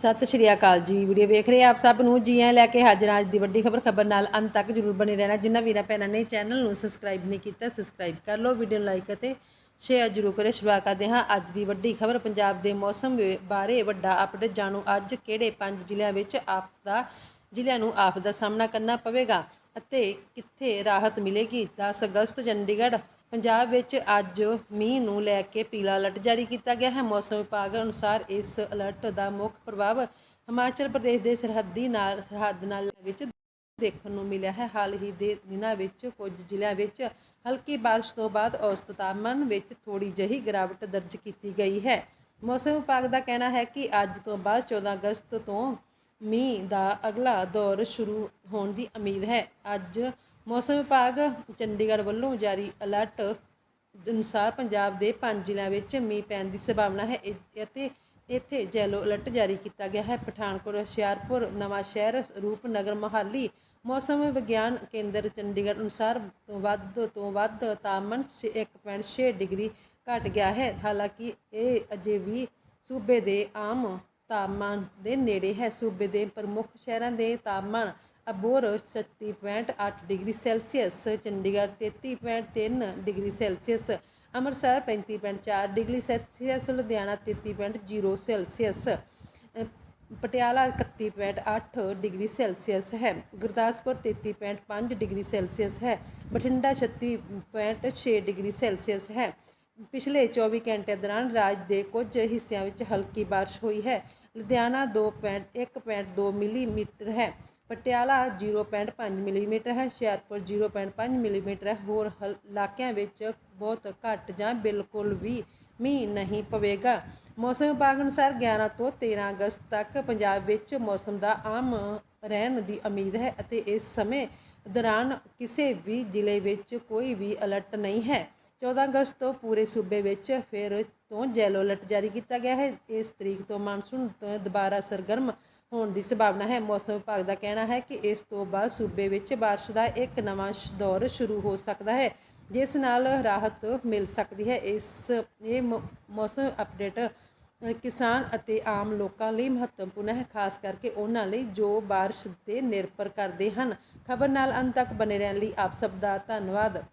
ਸਤਿ ਸ਼੍ਰੀ ਅਕਾਲ ਜੀ। ਵੀਡੀਓ ਵੇਖ ਰਹੇ ਆਪ ਸਭ ਨੂੰ? ਜੀ ਆਇਆਂ ਲੈ ਕੇ ਹਾਜ਼ਰ ਅੱਜ ਦੀ ਵੱਡੀ ਖਬਰ ਖਬਰ ਨਾਲ ਅੰਤ ਤੱਕ ਜਰੂਰ ਬਣੇ ਰਹਿਣਾ। ਜਿਨ੍ਹਾਂ ਵੀਰਾਂ ਭੈਣਾਂ ਨੇ ਚੈਨਲ ਨੂੰ ਸਬਸਕ੍ਰਾਈਬ ਨਹੀਂ ਕੀਤਾ ਸਬਸਕ੍ਰਾਈਬ ਕਰ ਲਓ ਵੀਡੀਓ ਨੂੰ ਲਾਈਕ ਅਤੇ ਸ਼ੇਅਰ ਜਰੂਰ ਕਰਿਓ। ਸ਼ੁਰੂਆਤ ਕਰਦੇ ਹਾਂ ਅੱਜ ਦੀ ਵੱਡੀ ਖਬਰ। ਪੰਜਾਬ ਦੇ ਮੌਸਮ ਵੇ- ਬਾਰੇ ਵੱਡਾ ਅਪਡੇਟ ਜਾਣੋ। ਅੱਜ ਕਿਹੜੇ ਪੰਜ ਜ਼ਿਲ੍ਹਿਆਂ ਵਿੱਚ ਆਪ ਦਾ ਜ਼ਿਲ੍ਹਿਆਂ ਨੂੰ ਆਪ ਦਾ ਸਾਹਮਣਾ ਕਰਨਾ ਪਵੇਗਾ ਅਤੇ ਕਿੱਥੇ ਰਾਹਤ ਮਿਲੇਗੀ? 10 ਅਗਸਤ, ਚੰਡੀਗੜ੍ਹ ਪੰਜਾਬ ਵਿੱਚ ਅੱਜ ਮੀਂਹ ਨੂੰ ਲੈ ਕੇ ਪੀਲਾ ਅਲਰਟ ਜਾਰੀ ਕੀਤਾ ਗਿਆ ਹੈ। ਮੌਸਮ ਵਿਭਾਗ ਅਨੁਸਾਰ ਇਸ ਅਲਰਟ ਦਾ ਮੁੱਖ ਪ੍ਰਭਾਵ ਹਿਮਾਚਲ ਪ੍ਰਦੇਸ਼ ਦੇ ਸਰਹੱਦੀ ਨਾਲ, ਸਰਹੱਦ ਨਾਲ ਵਿੱਚ ਦੇਖਣ ਨੂੰ ਮਿਲਿਆ ਹੈ। ਹਾਲ ਹੀ ਦੇ ਦਿਨਾਂ ਵਿੱਚ ਕੁਝ ਜ਼ਿਲ੍ਹਿਆਂ ਵਿੱਚ ਹਲਕੀ ਬਾਰਿਸ਼ ਤੋਂ ਬਾਅਦ ਔਸਤ ਤਾਪਮਾਨ ਵਿੱਚ ਥੋੜੀ ਜਿਹੀ ਗਿਰਾਵਟ ਦਰਜ ਕੀਤੀ ਗਈ ਹੈ। ਮੌਸਮ ਵਿਭਾਗ ਦਾ ਕਹਿਣਾ ਹੈ ਕਿ ਅੱਜ ਤੋਂ ਬਾਅਦ 14 ਅਗਸਤ ਤੋਂ ਮੀਂਹ ਦਾ ਅਗਲਾ ਦੌਰ ਸ਼ੁਰੂ ਹੋਣ ਦੀ ਉਮੀਦ ਹੈ। ਅੱਜ ਮੌਸਮ ਵਿਭਾਗ ਚੰਡੀਗੜ੍ਹ ਵੱਲੋਂ ਜਾਰੀ ਅਲਰਟ ਅਨੁਸਾਰ ਪੰਜਾਬ ਦੇ ਪੰਜ ਜ਼ਿਲ੍ਹਿਆਂ ਵਿੱਚ ਮੀਂਹ ਪੈਣ ਦੀ ਸੰਭਾਵਨਾ ਹੈ ਇ- ਅਤੇ ਇੱਥੇ ਜੈਲੋ ਅਲਰਟ ਜਾਰੀ ਕੀਤਾ ਗਿਆ ਹੈ। ਪਠਾਨਕੋਟ, ਹੁਸ਼ਿਆਰਪੁਰ, ਨਵਾਂਸ਼ਹਿਰ, ਰੂਪਨਗਰ, ਮੋਹਾਲੀ, ਮੌਸਮ ਵਿਗਿਆਨ ਕੇਂਦਰ ਚੰਡੀਗੜ੍ਹ ਅਨੁਸਾਰ ਤੋਂ ਵੱਧ ਤੋਂ ਵੱਧ ਤਾਪਮਾਨ ਛੇ- 1.6 ਡਿਗਰੀ ਘਟ ਗਿਆ ਹੈ। ਹਾਲਾਂਕਿ ਇਹ ਅਜੇ ਵੀ ਸੂਬੇ ਦੇ ਆਮ ਤਾਪਮਾਨ ਦੇ ਨੇੜੇ ਹੈ। ਸੂਬੇ ਦੇ ਪ੍ਰਮੁੱਖ ਸ਼ਹਿਰਾਂ ਦੇ ਤਾਪਮਾਨ Abohar 36.8 degree Celsius Chandigarh 33.3 degree Celsius Amritsar 35.4 degree Celsius Ludhiana 33.0 Celsius ਅ, ਪਟਿਆਲਾ 31.8 ਡਿਗਰੀ ਸੈਲਸੀਅਸ ਹੈ ਗੁਰਦਾਸਪੁਰ 33.5 ਡਿਗਰੀ ਸੈਲਸੀਅਸ ਹੈ ਬਠਿੰਡਾ 36.6 ਡਿਗਰੀ ਸੈਲਸੀਅਸ ਹੈ। ਪਿਛਲੇ 24 ਘੰਟੇ ਦੌਰਾਨ ਰਾਜ ਦੇ ਕੁਝ ਹਿੱਸਿਆਂ ਵਿੱਚ ਹਲਕੀ ਬਾਰਿਸ਼ ਹੋਈ ਹੈ। ਲੁਧਿਆਣਾ 2.1.2 ਮਿਲੀਮੀਟਰ ਹੈ। ਪਟਿਆਲਾ 0.5 ਮਿਲੀਮੀਟਰ ਹੈ। ਹੁਸ਼ਿਆਰਪੁਰ 0.5 ਮਿਲੀਮੀਟਰ ਹੈ। ਹੋਰ ਹਲ- ਇਲਾਕਿਆਂ ਵਿੱਚ ਬਹੁਤ ਘੱਟ ਜਾਂ ਬਿਲਕੁਲ ਵੀ ਮੀਂਹ ਨਹੀਂ ਪਵੇਗਾ। ਮੌਸਮ ਵਿਭਾਗ ਅਨੁਸਾਰ 11 ਤੋਂ 13 ਅਗਸਤ ਤੱਕ ਪੰਜਾਬ ਵਿੱਚ ਮੌਸਮ ਦਾ ਆਮ ਰਹਿਣ ਦੀ ਉਮੀਦ ਹੈ ਅਤੇ ਇਸ ਸਮੇਂ ਦੌਰਾਨ ਕਿਸੇ ਵੀ ਜ਼ਿਲ੍ਹੇ ਵਿੱਚ ਕੋਈ ਵੀ ਅਲਰਟ ਨਹੀਂ ਹੈ। 14 ਅਗਸਤ ਤੋਂ ਪੂਰੇ ਸੂਬੇ ਵਿੱਚ ਫਿਰ ਤੋਂ ਜੈਲੋ ਅਲਰਟ ਜਾਰੀ ਕੀਤਾ ਗਿਆ ਹੈ। ਇਸ ਤਰੀਕ ਤੋਂ ਮਾਨਸੂਨ ਤੋਂ ਦੁਬਾਰਾ ਸਰਗਰਮ ਹੋਣ ਦੀ ਸੰਭਾਵਨਾ ਹੈ। ਮੌਸਮ ਵਿਭਾਗ ਦਾ ਕਹਿਣਾ ਹੈ ਕਿ ਇਸ ਤੋਂ ਬਾਅਦ ਸੂਬੇ ਵਿੱਚ ਬਾਰਿਸ਼ ਦਾ ਇੱਕ ਨਵਾਂ ਸ਼- ਦੌਰ ਸ਼ੁਰੂ ਹੋ ਸਕਦਾ ਹੈ, ਜਿਸ ਨਾਲ ਰਾਹਤ ਮਿਲ ਸਕਦੀ ਹੈ। ਇਸ ਇਹ ਮੌ- ਮੌਸਮ ਅਪਡੇਟ ਕਿਸਾਨ ਅਤੇ ਆਮ ਲੋਕਾਂ ਲਈ ਮਹੱਤਵਪੂਰਨ ਹੈ, ਖਾਸ ਕਰਕੇ ਉਹਨਾਂ ਲਈ ਜੋ ਬਾਰਿਸ਼ ਤੇ ਨਿਰਭਰ ਕਰਦੇ ਹਨ। ਖਬਰ ਨਾਲ ਅੰਤ ਤੱਕ ਬਨੇ ਰਹਿਣ ਲਈ ਆਪ ਸਭ ਦਾ ਧੰਨਵਾਦ।